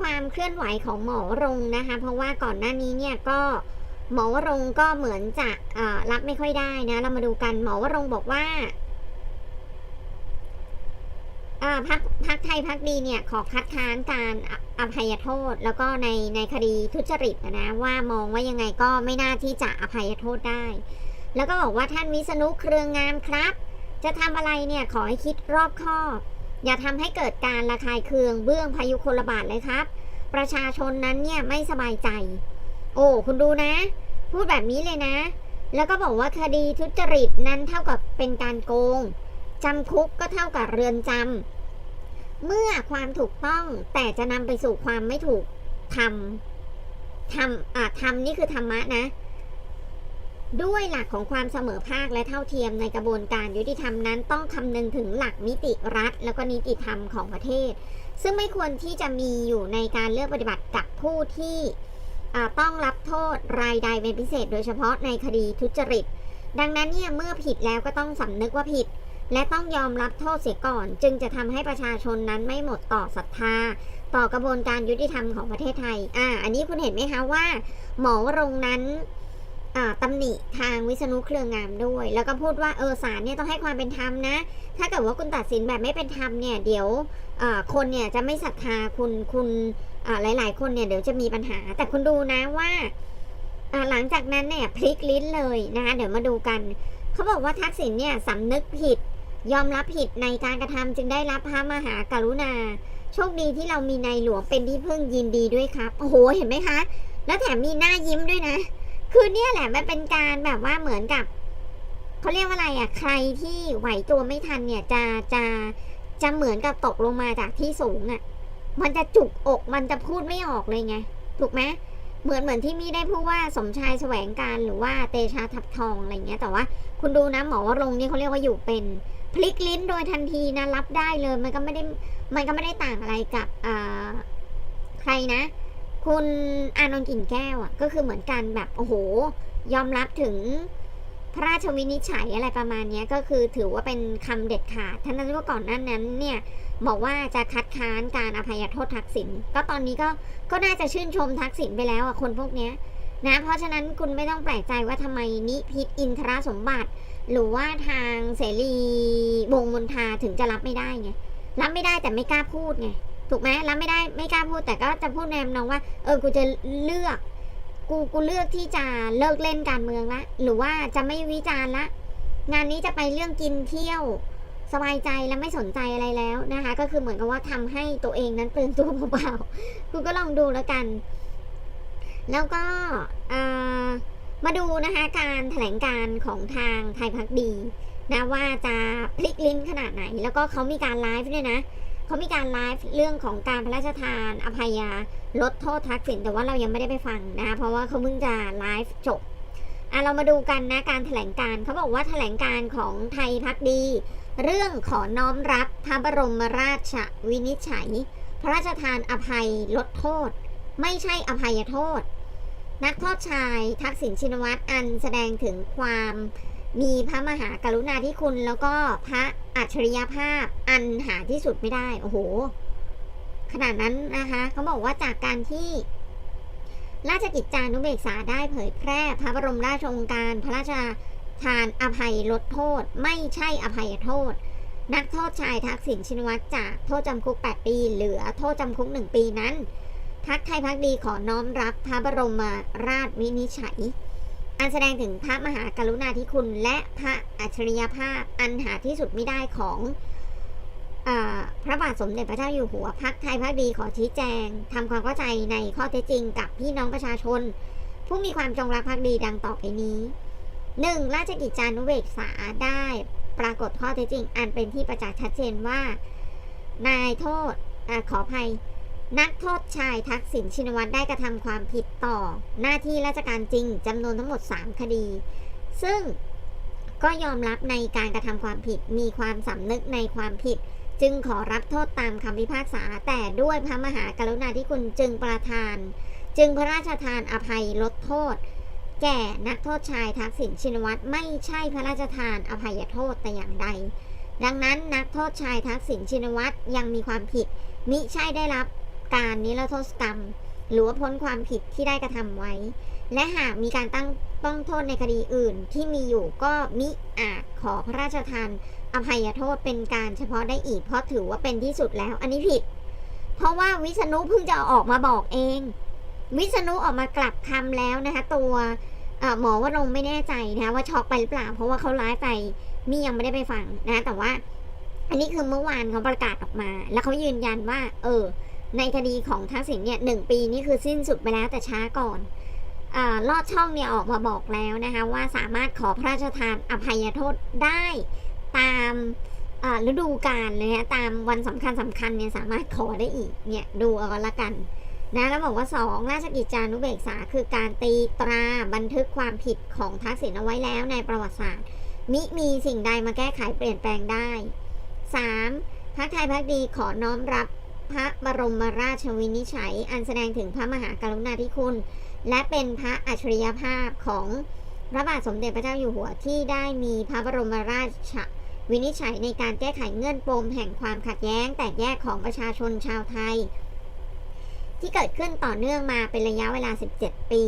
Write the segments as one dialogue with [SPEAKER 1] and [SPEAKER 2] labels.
[SPEAKER 1] ความเคลื่อนไหวของหมอรงนะคะ เพราะว่าก่อนหน้านี้เนี่ยก็หมอวรงก็เหมือนจะรับไม่ค่อยได้นะ เรามาดูกันหมอวรงบอกว่าพักพักไทยพักดีเนี่ยขอคัดค้านการอภัยโทษ แล้วก็ในในคดีทุจริตนะนะว่ามองว่ายังไงก็ไม่น่าที่จะอภัยโทษได้ แล้วก็บอกว่าท่านวิษณุเครืองงามครับ จะทำอะไรเนี่ยขอให้คิดรอบคอบ อย่าทำให้เกิดการระคายเคืองเบื้องพายุคนระบาดเลยครับ ประชาชนนั้นเนี่ยไม่สบายใจ โอ้คุณดูนะ พูดแบบนี้เลยนะ แล้วก็บอกว่าคดีทุจริตนั้นเท่ากับเป็นการโกงจำคุกก็เท่ากับเรือนจำเมื่อความถูกต้องแต่จะนำไปสู่ความไม่ถูกทำทำอ่าทำนี่คือธรรมะนะ ด้วยหลักของความเสมอภาคและเท่าเทียมในกระบวนการยุติธรรมนั้น ต้องคำนึงถึงหลักนิติรัฐ แล้วก็นิติธรรมของประเทศ ซึ่งไม่ควรที่จะมีอยู่ในการเลือกปฏิบัติกับผู้ที่ต้องรับโทษรายใดเป็นพิเศษ โดยเฉพาะในคดีทุจริต ดังนั้นเนี่ยเมื่อผิดแล้วก็ต้องสำนึกว่าผิด และต้องยอมรับโทษเสียก่อน จึงจะทำให้ประชาชนนั้นไม่หมดต่อศรัทธา ต่อกระบวนการยุติธรรมของประเทศไทย อ่า อันนี้คุณเห็นไหมคะว่า หมอวรงนั้น อ่าตำหนิทางวิษณุเครืองามด้วย แล้วก็พูดว่าเออศาลเนี่ยต้องให้ความเป็นธรรมนะ ถ้าเกิดว่าคุณตัดสินแบบไม่เป็นธรรมเนี่ยเดี๋ยวคนเนี่ยจะไม่ศรัทธาคุณคุณหลาย ๆ คนเนี่ยเดี๋ยวจะมีปัญหา แต่คุณดูนะว่าหลังจากนั้นเนี่ยพลิกลิ้นเลยนะคะเดี๋ยวมาดูกัน เขาบอกว่าทักษิณเนี่ยสำนึกผิด ยอมรับผิดในการกระทำจึงได้รับพระมหากรุณา โชคดีที่เรามีในหลวงเป็นที่พึ่งยินดีด้วยครับ โอ้โหเห็นไหมคะ แล้วแถมมีหน้ายิ้มด้วยนะ คือเนี่ยแหละมันเป็นการแบบว่าเหมือนกับเขาเรียกว่าอะไรอะ ใครที่ไหวตัวไม่ทันเนี่ยจะจะจะเหมือนกับตกลงมาจากที่สูงอะ มันจะจุกอกมันจะพูดไม่ออกเลยไง ถูกไหมเหมือนเหมือนที่มี่ได้พูดว่าสมชายแสวงการหรือว่าเตชะทับทองอะไรเงี้ย แต่ว่าคุณดูนะหมอวรงนี่เขาเรียกว่าอยู่เป็นพลิกลิ้นโดยทันทีนะรับได้เลย มันก็ไม่ได้มันก็ไม่ได้ต่างอะไรกับใครนะ คุณอานนท์กลิ่นแก้วอะก็คือเหมือนกันแบบโอ้โห ยอมรับถึงพระราชวินิจฉัยอะไรประมาณนี้ก็คือถือว่าเป็นคำเด็ดขาดท่านนั้นว่าก่อนหนั้นนั้นเนี่ยบอกว่าจะคัดค้านการอภัยโทษทักษิณก็ตอนนี้ก็ก็น่าจะชื่นชมทักษิณไปแล้วอะคนพวกเนี้ยนะเพราะฉะนั้นคุณไม่ต้องแปลกใจว่าทำไมนิพิษอินทรสมบัติ หรือว่าทางเสรีวงมนทาถึงจะรับไม่ได้ไงรับไม่ได้แต่ไม่กล้าพูดไง ถูกไหมรับไม่ได้ไม่กล้าพูดแต่ก็จะพูดแนมน้องว่า เออกูจะเลือก กูกูเลือกที่จะเลิกเล่นการเมืองละหรือว่าจะไม่วิจารณ์ละ งานนี้จะไปเรื่องกินเที่ยวสบายใจและไม่สนใจอะไรแล้วนะคะ ก็คือเหมือนกับว่าทำให้ตัวเองนั้นตื่นตัวเบาๆคุณก็ลองดูแล้วกัน แล้วก็มาดูนะคะการแถลงการของทางไทยพักดีนะว่าจะพลิกลิ้นขนาดไหน แล้วก็เขามีการไลฟ์ด้วยนะ เขามีการไลฟ์เรื่องของการพระราชทาน อภัยาลดโทษทักษิณแต่ว่าเรายังไม่ได้ไปฟังนะคะเพราะว่าเขาเพิ่งจะไลฟ์จบอะเรามาดูกันนะการแถลงการเขาบอกว่าแถลงการของไทยพักดี เรื่องขอน้อมรับพระบรมราชวินิจฉัย พระราชทานอภัยลดโทษ ไม่ใช่อภัยโทษ นักโทษชายทักษิณชินวัตรอันแสดงถึงความ มีพระมหากรุณาธิคุณแล้วก็พระอัจฉริยภาพอันหาที่สุดไม่ได้ โอ้โห ขนาดนั้นนะคะเขาบอกว่าจากการที่ ราชกิจจานุเบกษาได้เผยแพร่ พระบรมราชโองการ พระราชทานอภัยลดโทษ ไม่ใช่อภัยโทษ นักโทษชายทักษิณชินวัตรจากโทษจำคุก 8 ปี เหลือโทษจำคุก 1 ปีนั้นพักไทยพักดีขอน้อมรับพระบรมราชวินิจฉัย อันแสดงถึงพระมหากรุณาธิคุณ และพระอัจฉริยภาพอันหาที่สุดไม่ได้ของอพระบาทสมเด็จพระเจ้าอยู่หัวพักไทยพักดีขอชี้แจงทำความเข้าใจในข้อเท็จจริงกับพี่น้องประชาชน ผู้มีความจงรักภักดีดังต่อไปนี้ 1. ราชกิจจานุเบกษาได้ปรากฏข้อเท็จจริง อันเป็นที่ประจักษ์ชัดเจนว่า นายโทษอขออภัย นักโทษชายทักษิณชินวัตรได้กระทำความผิดต่อ หน้าที่ราชการจริงจำนวนทั้งหมด 3 คดี ซึ่งก็ยอมรับในการกระทำความผิดมีความสำนึกในความผิด จึงขอรับโทษตามคำพิพากษา แต่ด้วยพระมหากรุณาธิคุณจึงประทาน จึงพระราชทานอภัยลดโทษ แก่นักโทษชายทักษิณชินวัตรไม่ใช่พระราชทานอภัยโทษแต่อย่างใด ดังนั้นนักโทษชายทักษิณชินวัตรยังมีความผิดมิใช่ได้รับ การนิรโทษกรรม หรือว่าพ้นความผิดที่ได้กระทำไว้ และหากมีการตั้งต้องโทษในคดีอื่นที่มีอยู่ก็มิอาจขอพระราชทานอภัยโทษเป็นการเฉพาะได้อีก เพราะถือว่าเป็นที่สุดแล้ว อันนี้ผิด เพราะว่าวิษณุเพิ่งจะออกมาบอกเอง วิษณุออกมากลับคำแล้วนะคะ ตัวหมอว่าลงไม่แน่ใจนะคะว่าช็อกไปหรือเปล่า เพราะว่าเขาไลฟ์ไปมี่ยังไม่ได้ไปฟังนะ แต่ว่า อันนี้คือเมื่อวานเขาประกาศออกมา แล้วเขายืนยันว่า เออ ในคดีของทักษิณเนี่ยหนึ่งปีนี่คือสิ้นสุดไปแล้วแต่ช้าก่อนอลอดช่องเนี่ยออกมาบอกแล้วนะคะว่าสามารถขอพระราชทานอภัยโทษได้ตามฤดูกาลเลยนะตามวันสำคัญสำคัญเนี่ยสามารถขอได้อีกเนี่ยดูเอาละกันนะแล้วบอกว่าสองราชกิจจานุเบกษา คือการตีตราบันทึกความผิดของทักษิณเอาไว้แล้วในประวัติศาสตร์ มิมีสิ่งใดมาแก้ไขเปลี่ยนแปลงได้ 3. พรรคไทยพักดีขอน้อมรับ พระบรมราชวินิจฉัย อันแสดงถึงพระมหากรุณาธิคุณ และเป็นพระอัจฉริยภาพของพระบาทสมเด็จพระเจ้าอยู่หัวที่ได้มีพระบรมราชวินิจฉัยในการแก้ไขเงื่อนปมแห่งความขัดแย้งแตกแยกของประชาชนชาวไทย ที่เกิดขึ้นต่อเนื่องมาเป็นระยะเวลา 17 ปี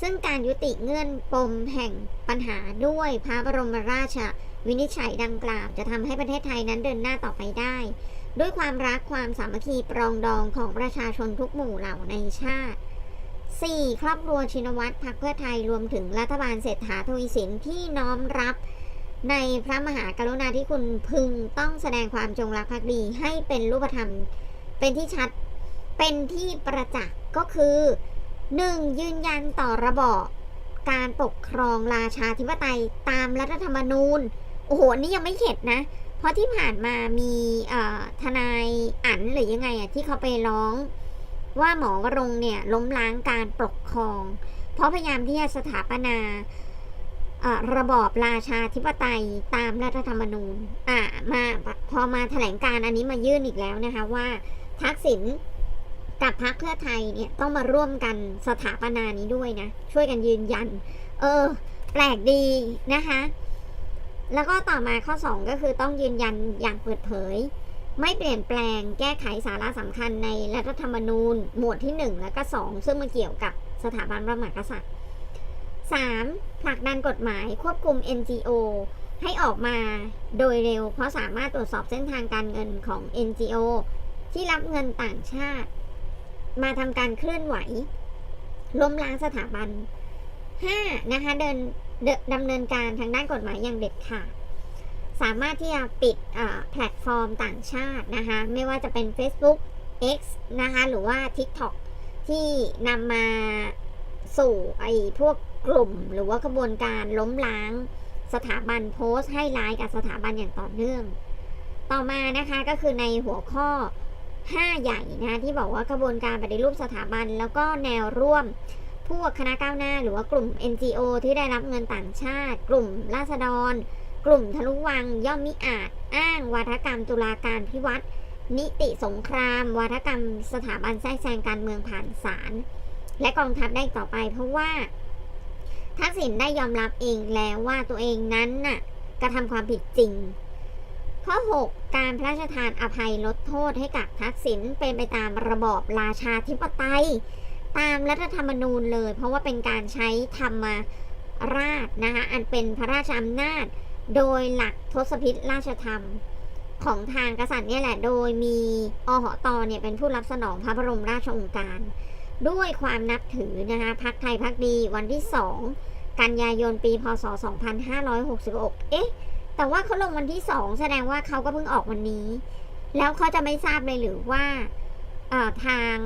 [SPEAKER 1] ซึ่งการยุติเงื่อนปมแห่งปัญหาด้วยพระบรมราชวินิจฉัยดังกล่าว จะทำให้ประเทศไทยนั้นเดินหน้าต่อไปได้ ด้วยความรักความสามัคคีปรองดองของประชาชนทุกหมู่เหล่าในชาติ 4. ครอบครัวชินวัตรพรรคเพื่อไทยรวมถึงรัฐบาลเศรษฐาทวีสินที่น้อมรับในพระมหากรุณาธิคุณพึงต้องแสดงความจงรักภักดีให้เป็นรูปธรรม เป็นที่ชัดเป็นที่ประจักษ์ก็คือ 1. ยืนยันต่อระบอบการปกครองราชาธิปไตยตามรัฐธรรมนูญ โอ้โหนี่ยังไม่เข็ดนะ เพราะที่ผ่านมามีทนายอันหรือยังไงอะที่เขาไปร้องว่าหมอวรงเนี่ยล้มล้างการปกครอง เพราะพยายามที่จะสถาปนาระบอบราชาธิปไตยตามรัฐธรรมนูญอะมาพอมาแถลงการอันนี้มายื่นอีกแล้วนะคะว่าทักษิณกับพรรคเพื่อไทยเนี่ยต้องมาร่วมกันสถาปนานี้ด้วยนะ ช่วยกันยืนยัน เออ แปลกดีนะคะ แล้วก็ต่อมาข้อ 2 ก็คือต้องยืนยันอย่างเปิดเผย ไม่เปลี่ยนแปลงแก้ไขสาระสำคัญในรัฐธรรมนูญ หมวดที่ 1 และก็ 2 ซึ่งมาเกี่ยวกับสถาบันพระมหากษัตริย์ 3. ผลักดันกฎหมายควบคุม NGO ให้ออกมาโดยเร็ว เพราะสามารถตรวจสอบเส้นทางการเงินของ NGO ที่รับเงินต่างชาติ มาทำการเคลื่อนไหวล้มล้างสถาบัน 5. นะคะเดิน ดำเนินการทางด้านกฎหมายอย่างเด็ดขาดสามารถที่จะปิดแพลตฟอร์มต่างชาตินะคะไม่ว่าจะเป็น Facebook X นะคะหรือว่า TikTok ที่นำมาสู่ไอ้พวกกลุ่ม หรือว่ากระบวนการล้มล้าง สถาบันโพสต์ให้ร้ายกับสถาบันอย่างต่อเนื่อง ต่อมานะคะก็คือในหัวข้อ 5 ใหญ่นะที่บอกว่ากระบวนการปฏิรูปสถาบันแล้วก็แนวร่วม พวกคณะก้าวหน้า หรือว่ากลุ่ม NGO ที่ได้รับเงินต่างชาติ กลุ่มราษฎร กลุ่มทะลุวังย่อมมิอาจ อ้างวาทกรรมตุลาการพิวัตรนิติสงคราม วาทกรรมสถาบันแทรกแซงการเมืองผ่านศาลและกองทัพได้ต่อไปเพราะว่าทักษิณได้ยอมรับเองแล้วว่าตัวเองนั้นน่ะกระทำความผิดจริง ข้อ 6 การพระราชทานอภัยลดโทษให้กับทักษิณเป็นไปตามระบอบราชาธิปไตย ตามรัฐธรรมนูญเลย เพราะว่าเป็นการใช้ธรรมราชนะคะอันเป็นพระราชอำนาจ โดยหลักทศพิธราชธรรมของทางกษัตริย์เนี่ยแหละ โดยมีอหตเนี่ยเป็นผู้รับสนองพระบรมราชโองการ ด้วยความนับถือนะคะพักไทยพักดีวันที่ 2 กันยายนปีพศ 2566 เอ๊ะ แต่ว่าเขาลงวันที่ 2 แสดงว่าเขาก็เพิ่งออกวันนี้ แล้วเขาจะไม่ทราบเลยหรือว่าทาง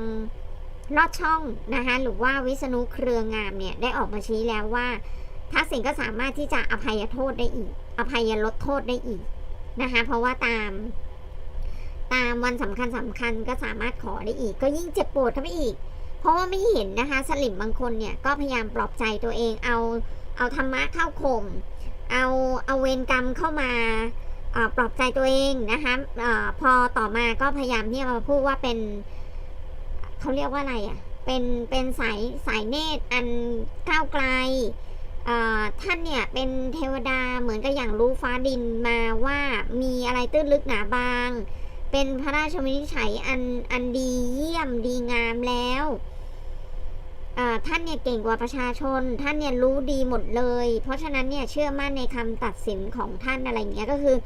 [SPEAKER 1] ลอดช่องนะคะหรือว่าวิษณุเครืองามเนี่ยได้ออกมาชี้แล้วว่าทักษิณก็สามารถที่จะอภัยโทษได้อีก อภัยลดโทษได้อีกนะคะเพราะว่าตามตามวันสำคัญสำคัญก็สามารถขอได้อีก ก็ยิ่งเจ็บปวดเข้าไปอีก เพราะว่าไม่เห็นนะคะสลิมบางคนเนี่ยก็พยายามปลอบใจตัวเองเอาเอาธรรมะเข้าข่มเอาเอาเวรกรรมเข้ามาปลอบใจตัวเองนะคะออพอต่อมาก็พยายามที่จะมาพูดว่าเป็น เขาเรียกว่าอะไรอะเป็นเป็นสายสายเนตรอันก้าวไกลอ่อท่านเนี่ยเป็นเทวดาเหมือนกับอย่างรู้ฟ้าดินมาว่ามีอะไรตื้นลึกหนาบาง เป็นพระราชวินิจฉัยอันอันดีเยี่ยมดีงามแล้วอ่าท่านเนี่ยเก่งกว่าประชาชน ท่านเนี่ยรู้ดีหมดเลย เพราะฉะนั้นเนี่ยเชื่อมั่นในคำตัดสินของท่านอะไรเงี้ยก็คือ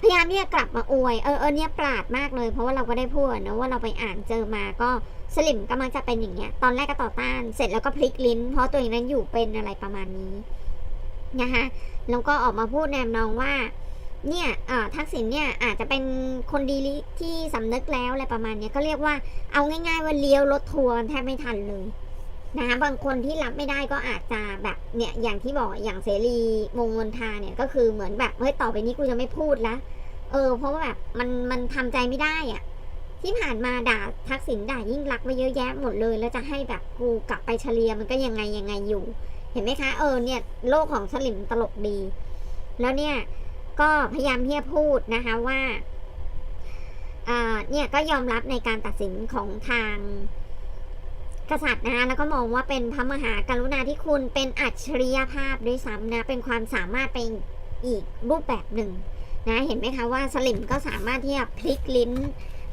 [SPEAKER 1] พยายามที่จะกลับมาอวยเออเออเนี่ยปราดมากเลย เพราะว่าเราก็ได้พูดนะว่าเราไปอ่านเจอมาก็สลิมก็มักจะเป็นอย่างเงี้ย ตอนแรกก็ต่อต้าน เสร็จแล้วก็พลิกลิ้น เพราะตัวเองนั้นอยู่เป็นอะไรประมาณนี้นะคะแล้วก็ออกมาพูดแนมนองว่า เนี่ยเอ่อทักษิณเนี่ยอาจจะเป็นคนดีที่สำนึกแล้วอะไรประมาณนี้ก็เรียกว่าเอาง่าย ๆ ว่าเลี้ยวรถทัวร์แทบไม่ทันเลย นะคะบางคนที่รับไม่ได้ก็อาจจะแบบเนี่ยอย่างที่บอกอย่างเสรีมงคลทาเนี่ยก็คือเหมือนแบบเฮ้ยต่อไปนี้กูจะไม่พูดละเออ เพราะว่าแบบมันมันทำใจไม่ได้อะที่ผ่านมาด่าทักษิณด่ายิ่งรักษณ์ไปเยอะแยะหมดเลย แล้วจะให้แบบกูกลับไปเฉลียมันก็ยังไงยังไงอยู่ เห็นไหมคะ เออเนี่ยโลกของสลิมตลกดี แล้วเนี่ยก็พยายามที่จะพูดนะคะว่าอ่าเนี่ยก็ยอมรับในการตัดสินของทาง กษัตริย์นะคะแล้วก็มองว่าเป็นพระมหากรุณาธิคุณเป็นอัจฉริยภาพด้วยซ้ำนะเป็นความสามารถเป็นอีกรูปแบบหนึ่งนะเห็นไหมคะว่าสลิมก็สามารถที่จะพลิกลิ้น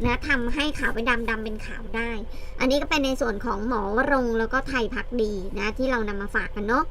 [SPEAKER 1] นะทำให้ขาวเป็นดำดำเป็นขาวได้ อันนี้ก็เป็นในส่วนของหมอวรงแล้วก็ไทยพักดีนะที่เรานำมาฝากกันเนาะ